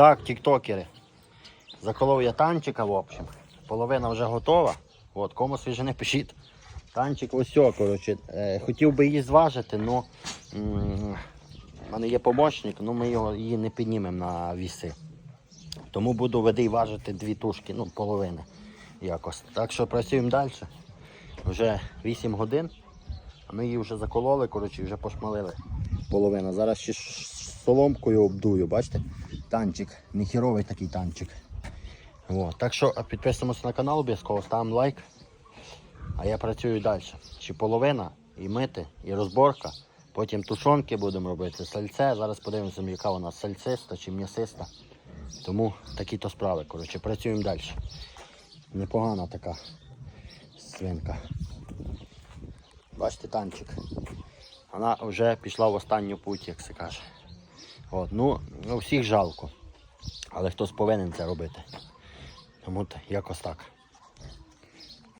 Так, тіктокери. Заколов я танчика, в общем. Половина вже готова. От, кому свіжини пишіть. Танчик ось цього, коротше. Е, хотів би її зважити, але в мене є помощник, але ми його, її не піднімемо на віси. Тому буду веди важити дві тушки, ну, половини якось. Так що працюємо далі. Вже 8 годин, а ми її вже закололи, коротше, вже пошмалили половина. Зараз ще соломкою обдую, бачите? Танчик, ніхіровий такий танчик. О, так що підписуємося на канал обов'язково, ставимо лайк. А я працюю далі. Ще половина, і мити, і розборка. Потім тушонки будемо робити, сальце. Зараз подивимося, яка вона сальциста чи м'ясиста. Тому такі то справи. Коротше, працюємо далі. Непогана така свинка. Бачите, танчик. Вона вже пішла в останню путь, як се каже. От, ну, всіх жалко. Але хтось повинен це робити. Тому якось так.